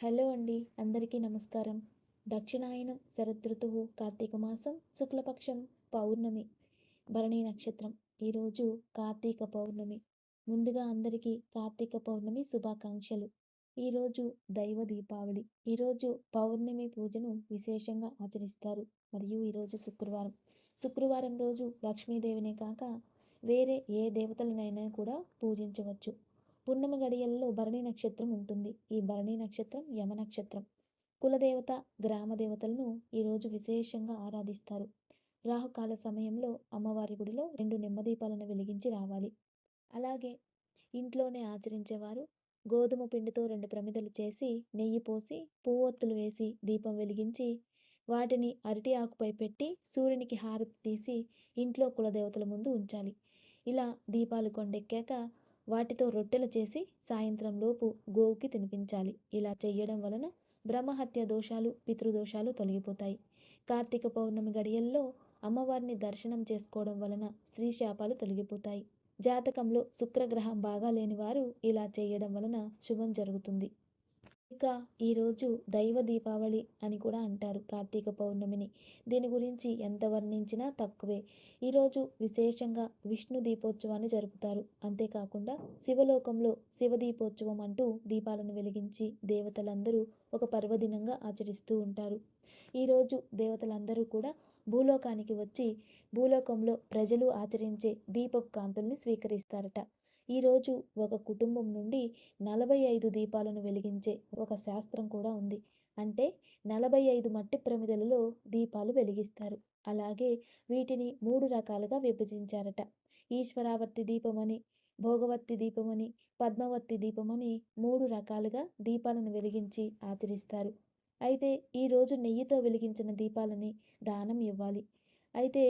Hello అండి అందరికీ నమస్కారం. దక్షిణాయనం శరదృతువు కార్తీక మాసం శుక్లపక్షం పౌర్ణమి భరణి నక్షత్రం. ఈరోజు కార్తీక పౌర్ణమి. ముందుగా అందరికీ కార్తీక పౌర్ణమి శుభాకాంక్షలు. ఈరోజు దైవ దీపావళి. ఈరోజు పౌర్ణమి పూజను విశేషంగా ఆచరిస్తారు. మరియు ఈరోజు శుక్రవారం. శుక్రవారం రోజు లక్ష్మీదేవినే కాక వేరే ఏ దేవతలనైనా కూడా పూజించవచ్చు. పున్నమ గడియల్లో భరణి నక్షత్రం ఉంటుంది. ఈ భరణి నక్షత్రం యమ నక్షత్రం. కులదేవత గ్రామ దేవతలను ఈరోజు విశేషంగా ఆరాధిస్తారు. రాహుకాల సమయంలో అమ్మవారి గుడిలో రెండు నిమ్మదీపాలను వెలిగించి రావాలి. అలాగే ఇంట్లోనే ఆచరించేవారు గోధుమ పిండితో రెండు ప్రమిదలు చేసి నెయ్యి పోసి పువ్వొత్తులు వేసి దీపం వెలిగించి వాటిని అరటి ఆకుపై పెట్టి సూర్యునికి హారతి తీసి ఇంట్లో కులదేవతల ముందు ఉంచాలి. ఇలా దీపాలు కొండెక్కాక వాటితో రొట్టెలు చేసి సాయంత్రం లోపు గోవుకి తినిపించాలి. ఇలా చేయడం వలన బ్రహ్మహత్య దోషాలు పితృదోషాలు తొలగిపోతాయి. కార్తీక పౌర్ణమి గడియల్లో అమ్మవారిని దర్శనం చేసుకోవడం వలన స్త్రీ శాపాలు తొలగిపోతాయి. జాతకంలో శుక్రగ్రహం బాగా లేని వారు ఇలా చేయడం వలన శుభం జరుగుతుంది. ఇక ఈరోజు దైవ దీపావళి అని కూడా అంటారు కార్తీక పౌర్ణమిని. దీని గురించి ఎంత వర్ణించినా తక్కువే. ఈరోజు విశేషంగా విష్ణు దీపోత్సవాన్ని జరుపుతారు. అంతేకాకుండా శివలోకంలో శివ దీపోత్సవం అంటూ దీపాలను వెలిగించి దేవతలందరూ ఒక పర్వదినంగా ఆచరిస్తూ ఉంటారు. ఈరోజు దేవతలందరూ కూడా భూలోకానికి వచ్చి భూలోకంలో ప్రజలు ఆచరించే దీపపు కాంతుల్ని స్వీకరిస్తారట. ఈరోజు ఒక కుటుంబం నుండి నలభై ఐదు దీపాలను వెలిగించే ఒక శాస్త్రం కూడా ఉంది. అంటే నలభై ఐదు మట్టి ప్రమిదలలో దీపాలు వెలిగిస్తారు. అలాగే వీటిని మూడు రకాలుగా విభజించారట. ఈశ్వరావర్తి దీపమని భోగవత్తి దీపమని పద్మవత్తి దీపమని మూడు రకాలుగా దీపాలను వెలిగించి ఆచరిస్తారు. అయితే ఈరోజు నెయ్యితో వెలిగించిన దీపాలని దానం ఇవ్వాలి. అయితే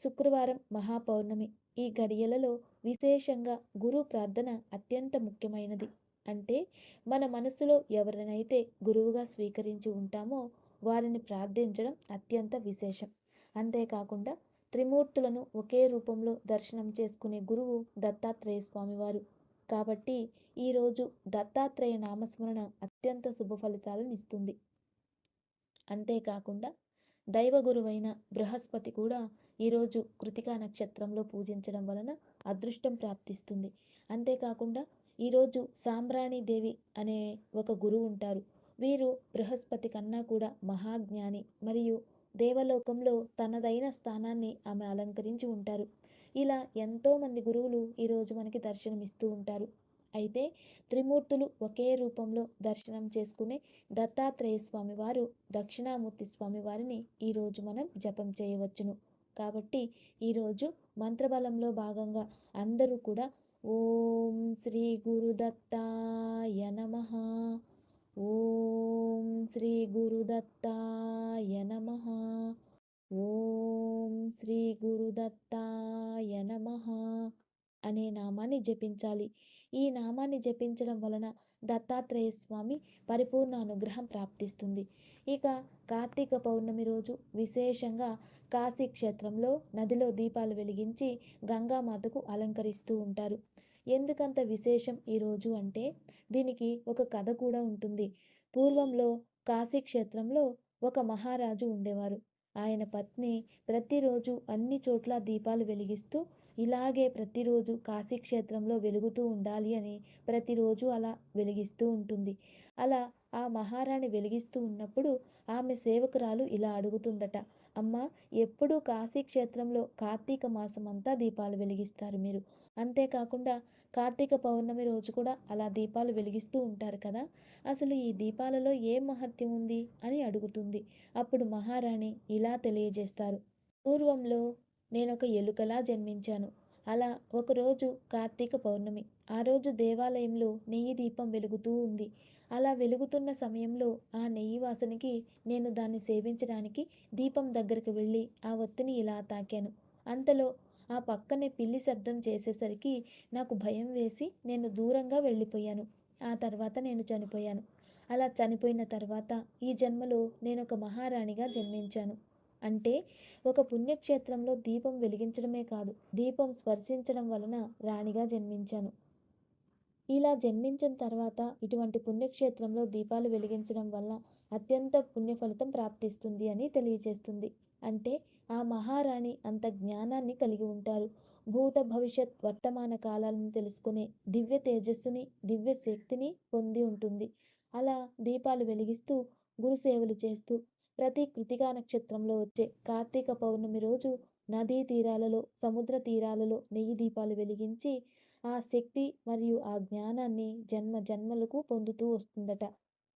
శుక్రవారం మహాపౌర్ణమి. ఈ గడియలలో విశేషంగా గురు ప్రార్థన అత్యంత ముఖ్యమైనది. అంటే మన మనసులో ఎవరినైతే గురువుగా స్వీకరించి ఉంటామో వారిని ప్రార్థించడం అత్యంత విశేషం. అంతేకాకుండా త్రిమూర్తులను ఒకే రూపంలో దర్శనం చేసుకునే గురువు దత్తాత్రేయ స్వామివారు. కాబట్టి ఈరోజు దత్తాత్రేయ నామస్మరణ అత్యంత శుభ ఫలితాలను ఇస్తుంది. అంతేకాకుండా దైవ గురువైన బృహస్పతి కూడా ఈరోజు కృతికా నక్షత్రంలో పూజించడం వలన అదృష్టం ప్రాప్తిస్తుంది. అంతేకాకుండా ఈరోజు సాంబ్రాణి దేవి అనే ఒక గురువు ఉంటారు. వీరు బృహస్పతి కన్నా కూడా మహాజ్ఞాని మరియు దేవలోకంలో తనదైన స్థానాన్ని ఆమె అలంకరించి ఉంటారు. ఇలా ఎంతోమంది గురువులు ఈరోజు మనకి దర్శనమిస్తూ ఉంటారు. అయితే త్రిమూర్తులు ఒకే రూపంలో దర్శనం చేసుకునే దత్తాత్రేయ స్వామి వారు దక్షిణామూర్తి స్వామి వారిని ఈరోజు మనం జపం చేయవచ్చును. కాబట్టి ఈరోజు మంత్రబలంలో భాగంగా అందరూ కూడా ఓం శ్రీ గురుదత్తాయ నమ. ఓం శ్రీ గురుదత్తాయ నమ. ఓం శ్రీ గురుదత్తాయ నమ అనే నామాన్ని జపించాలి. ఈ నామాన్ని జపించడం వలన దత్తాత్రేయ స్వామి పరిపూర్ణ అనుగ్రహం ప్రాప్తిస్తుంది. ఇక కార్తీక పౌర్ణమి రోజు విశేషంగా కాశీ క్షేత్రంలో నదిలో దీపాలు వెలిగించి గంగామాతకు అలంకరిస్తూ ఉంటారు. ఎందుకంత విశేషం ఈరోజు అంటే దీనికి ఒక కథ కూడా ఉంటుంది. పూర్వంలో కాశీ క్షేత్రంలో ఒక మహారాజు ఉండేవారు. ఆయన పత్ని ప్రతిరోజు అన్ని చోట్ల దీపాలు వెలిగిస్తూ ఇలాగే ప్రతిరోజు కాశీక్షేత్రంలో వెలుగుతూ ఉండాలి అని ప్రతిరోజు అలా వెలిగిస్తూ ఉంటుంది. అలా ఆ మహారాణి వెలిగిస్తూ ఉన్నప్పుడు ఆమె సేవకురాలు ఇలా అడుగుతుందట అమ్మ ఎప్పుడూ కాశీక్షేత్రంలో కార్తీక మాసం అంతా దీపాలు వెలిగిస్తారు మీరు. అంతేకాకుండా కార్తీక పౌర్ణమి రోజు కూడా అలా దీపాలు వెలిగిస్తూ ఉంటారు కదా. అసలు ఈ దీపాలలో ఏం మహత్యం ఉంది? అని అడుగుతుంది. అప్పుడు మహారాణి ఇలా తెలియజేస్తారు పూర్వంలో నేను ఒక ఎలుకలా జన్మించాను. అలా ఒకరోజు కార్తీక పౌర్ణమి. ఆ రోజు దేవాలయంలో నెయ్యి దీపం వెలుగుతూ ఉంది. అలా వెలుగుతున్న సమయంలో ఆ నెయ్యి వాసనకి నేను దాన్ని సేవించడానికి దీపం దగ్గరికి వెళ్ళి ఆ ఒత్తిని ఇలా తాకాను. అంతలో ఆ పక్కనే పిల్లి శబ్దం చేసేసరికి నాకు భయం వేసి నేను దూరంగా వెళ్ళిపోయాను. ఆ తర్వాత నేను చనిపోయాను. అలా చనిపోయిన తర్వాత ఈ జన్మలో నేను ఒక మహారాణిగా జన్మించాను. అంటే ఒక పుణ్యక్షేత్రంలో దీపం వెలిగించడమే కాదు దీపం స్పర్శించడం వలన రాణిగా జన్మించాను. ఇలా జన్మించిన తర్వాత ఇటువంటి పుణ్యక్షేత్రంలో దీపాలు వెలిగించడం వల్ల అత్యంత పుణ్య ఫలితం ప్రాప్తిస్తుంది అని తెలియజేస్తుంది అంటే ఆ మహారాణి అంత జ్ఞానాన్ని కలిగి ఉంటారు. భూత భవిష్యత్ వర్తమాన కాలాలను తెలుసుకునే దివ్య తేజస్సుని దివ్య శక్తిని పొంది ఉంటుంది. అలా దీపాలు వెలిగిస్తూ గురుసేవలు చేస్తూ ప్రతి కృతికా నక్షత్రంలో వచ్చే కార్తీక పౌర్ణమి రోజు నదీ తీరాలలో సముద్ర తీరాలలో నెయ్యి దీపాలు వెలిగించి ఆ శక్తి మరియు ఆ జ్ఞానాన్ని జన్మ జన్మలకు పొందుతూ వస్తుందట.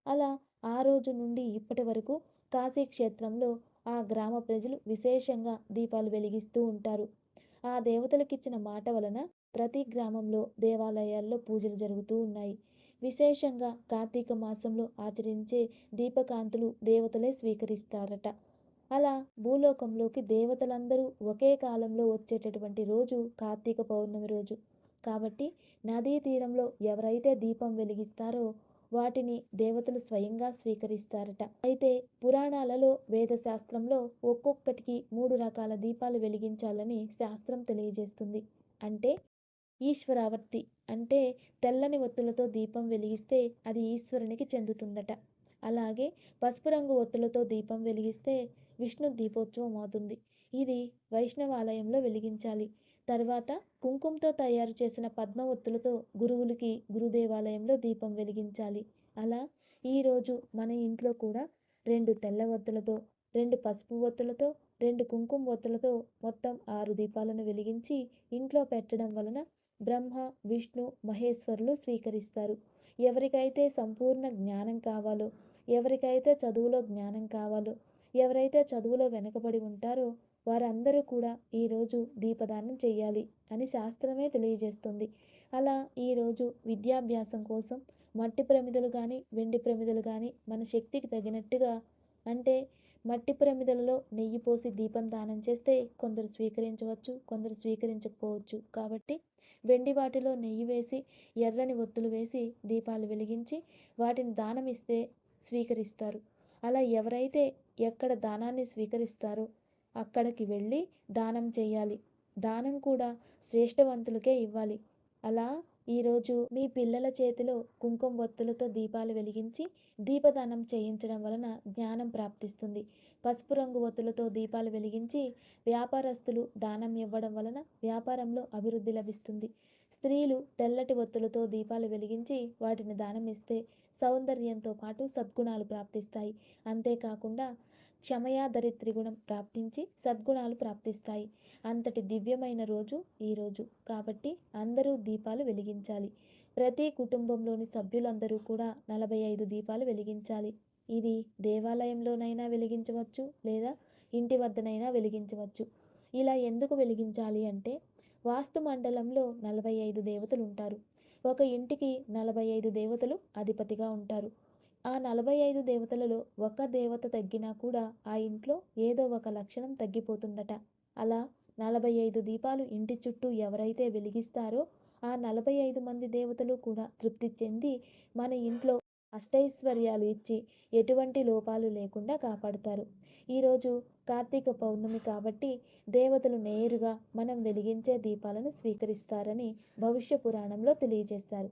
అలా ఆ రోజు నుండి ఇప్పటి వరకు కాశీ క్షేత్రంలో ఆ గ్రామ ప్రజలు విశేషంగా దీపాలు వెలిగిస్తూ ఉంటారు. ఆ దేవతలకిచ్చిన మాట వలన ప్రతి గ్రామంలో దేవాలయాల్లో పూజలు జరుగుతూ ఉన్నాయి. విశేషంగా కార్తీక మాసంలో ఆచరించే దీపకాంతులు దేవతలే స్వీకరిస్తారట. అలా భూలోకంలోకి దేవతలందరూ ఒకే కాలంలో వచ్చేటటువంటి రోజు కార్తీక పౌర్ణమి రోజు. కాబట్టి నదీ తీరంలో ఎవరైతే దీపం వెలిగిస్తారో వాటిని దేవతలు స్వయంగా స్వీకరిస్తారట. అయితే పురాణాలలో వేద శాస్త్రంలో ఒక్కొక్కటికి మూడు రకాల దీపాలు వెలిగించాలని శాస్త్రం తెలియజేస్తుంది. అంటే ఈశ్వరావర్తి అంటే తెల్లని ఒత్తులతో దీపం వెలిగిస్తే అది ఈశ్వరునికి చెందుతుందట. అలాగే పసుపు రంగు ఒత్తులతో దీపం వెలిగిస్తే విష్ణు దీపోత్సవం అవుతుంది. ఇది వైష్ణవాలయంలో వెలిగించాలి. తర్వాత కుంకుమతో తయారు చేసిన పద్మ ఒత్తులతో గురువులకి గురుదేవాలయంలో దీపం వెలిగించాలి. అలా ఈరోజు మన ఇంట్లో కూడా రెండు తెల్ల ఒత్తులతో రెండు పసుపు ఒత్తులతో రెండు కుంకుమ ఒత్తులతో మొత్తం ఆరు దీపాలను వెలిగించి ఇంట్లో పెట్టడం వలన బ్రహ్మ విష్ణు మహేశ్వరులు స్వీకరిస్తారు. ఎవరికైతే సంపూర్ణ జ్ఞానం కావాలో ఎవరికైతే చదువులో జ్ఞానం కావాలో ఎవరైతే చదువులో వెనకబడి ఉంటారో వారందరూ కూడా ఈరోజు దీపదానం చేయాలి అని శాస్త్రమే తెలియజేస్తుంది. అలా ఈరోజు విద్యాభ్యాసం కోసం మట్టి ప్రమిదలు కానీ వెండి ప్రమిదలు కానీ మన శక్తికి తగినట్టుగా అంటే మట్టి ప్రమిదలలో నెయ్యి పోసి దీపం దానం చేస్తే కొందరు స్వీకరించవచ్చు కొందరు స్వీకరించకపోవచ్చు. కాబట్టి వెండి వాటిలో నెయ్యి వేసి ఎర్రని ఒత్తులు వేసి దీపాలు వెలిగించి వాటిని దానం ఇస్తే స్వీకరిస్తారు. అలా ఎవరైతే ఎక్కడ దానాన్ని స్వీకరిస్తారో అక్కడికి వెళ్ళి దానం చేయాలి. దానం కూడా శ్రేష్టవంతులకే ఇవ్వాలి. అలా ఈరోజు మీ పిల్లల చేతిలో కుంకుమ ఒత్తులతో దీపాలు వెలిగించి దీపదానం చేయించడం వలన జ్ఞానం ప్రాప్తిస్తుంది. పసుపు రంగు ఒత్తులతో దీపాలు వెలిగించి వ్యాపారస్తులు దానం ఇవ్వడం వలన వ్యాపారంలో అభివృద్ధి లభిస్తుంది. స్త్రీలు తెల్లటి ఒత్తులతో దీపాలు వెలిగించి వాటిని దానం ఇస్తే సౌందర్యంతో పాటు సద్గుణాలు ప్రాప్తిస్తాయి. అంతేకాకుండా క్షమయా దరిత్రి గుణం ప్రాప్తించి సద్గుణాలు ప్రాప్తిస్తాయి. అంతటి దివ్యమైన రోజు ఈరోజు కాబట్టి అందరూ దీపాలు వెలిగించాలి. ప్రతి కుటుంబంలోని సభ్యులందరూ కూడా నలభై ఐదు దీపాలు వెలిగించాలి. ఇది దేవాలయంలోనైనా వెలిగించవచ్చు లేదా ఇంటి వద్దనైనా వెలిగించవచ్చు. ఇలా ఎందుకు వెలిగించాలి అంటే వాస్తు మండలంలో నలభై ఐదు దేవతలు ఉంటారు. ఒక ఇంటికి నలభై ఐదు దేవతలు అధిపతిగా ఉంటారు. ఆ నలభై ఐదు దేవతలలో ఒక దేవత తగ్గినా కూడా ఆ ఇంట్లో ఏదో ఒక లక్షణం తగ్గిపోతుందట. అలా నలభై ఐదు దీపాలు ఇంటి చుట్టూ ఎవరైతే వెలిగిస్తారో ఆ నలభై ఐదు మంది దేవతలు కూడా తృప్తి చెంది మన ఇంట్లో అష్టైశ్వర్యాలు ఇచ్చి ఎటువంటి లోపాలు లేకుండా కాపాడుతారు. ఈరోజు కార్తీక పౌర్ణమి కాబట్టి దేవతలు నేరుగా మనం వెలిగించే దీపాలను స్వీకరిస్తారని భవిష్య పురాణంలో తెలియజేస్తారు.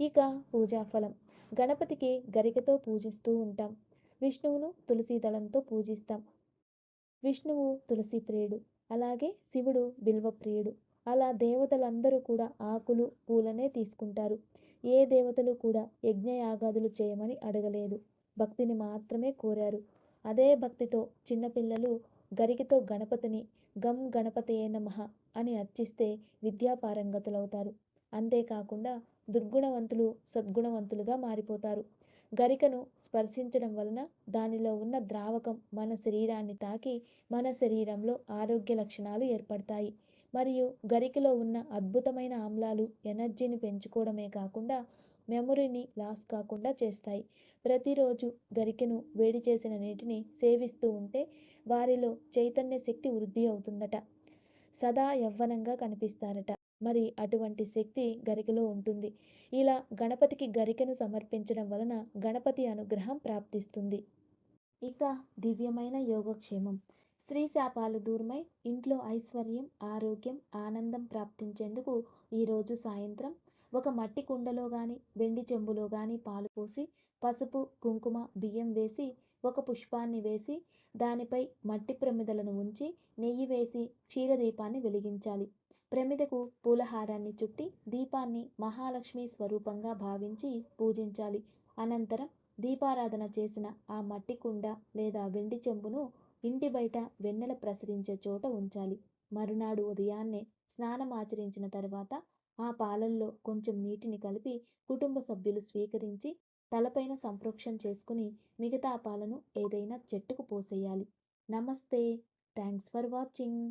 ఇక పూజాఫలం. గణపతికి గరికతో పూజిస్తూ ఉంటాం. విష్ణువును తులసీదళంతో పూజిస్తాం. విష్ణువు తులసి ప్రియుడు అలాగే శివుడు బిల్వ ప్రియుడు. అలా దేవతలందరూ కూడా ఆకులు పూలనే తీసుకుంటారు. ఏ దేవతలు కూడా యజ్ఞయాగాదులు చేయమని అడగలేదు. భక్తిని మాత్రమే కోరారు. అదే భక్తితో చిన్నపిల్లలు గరికితో గణపతిని గం గణపతయే నమః అని అర్చిస్తే విద్యాపారంగతులవుతారు. అంతేకాకుండా దుర్గుణవంతులు సద్గుణవంతులుగా మారిపోతారు. గరికను స్పర్శించడం వలన దానిలో ఉన్న ద్రావకం మన శరీరాన్ని తాకి మన శరీరంలో ఆరోగ్య లక్షణాలు ఏర్పడతాయి. మరియు గరికలో ఉన్న అద్భుతమైన ఆమ్లాలు ఎనర్జీని పెంచుకోవడమే కాకుండా మెమొరీని లాస్ కాకుండా చేస్తాయి. ప్రతిరోజు గరికెను వేడి చేసిన నీటిని సేవిస్తూ ఉంటే వారిలో చైతన్య శక్తి వృద్ధి అవుతుందట. సదా యవ్వనంగా కనిపిస్తారట. మరి అటువంటి శక్తి గరికలో ఉంటుంది. ఇలా గణపతికి గరికెను సమర్పించడం వలన గణపతి అనుగ్రహం ప్రాప్తిస్తుంది. ఇక దివ్యమైన యోగక్షేమం. స్త్రీ శాపాలు దూరమై ఇంట్లో ఐశ్వర్యం ఆరోగ్యం ఆనందం ప్రాప్తించేందుకు ఈరోజు సాయంత్రం ఒక మట్టి కుండలో కానీ వెండి చెంబులో కానీ పాలు పోసి పసుపు కుంకుమ బియ్యం వేసి ఒక పుష్పాన్ని వేసి దానిపై మట్టి ప్రమిదలను ఉంచి నెయ్యి వేసి క్షీరదీపాన్ని వెలిగించాలి. ప్రమిదకు పూలహారాన్ని చుట్టి దీపాన్ని మహాలక్ష్మి స్వరూపంగా భావించి పూజించాలి. అనంతరం దీపారాధన చేసిన ఆ మట్టి కుండ లేదా వెండి చెంబును ఇంటి బయట వెన్నెల ప్రసరించే చోట ఉంచాలి. మరునాడు ఉదయాన్నే స్నానం ఆచరించిన తర్వాత ఆ పాలల్లో కొంచెం నీటిని కలిపి కుటుంబ సభ్యులు స్వీకరించి తలపైన సంప్రోక్షం చేసుకుని మిగతా పాలను ఏదైనా చెట్టుకు పోసేయాలి. నమస్తే. Thanks for watching.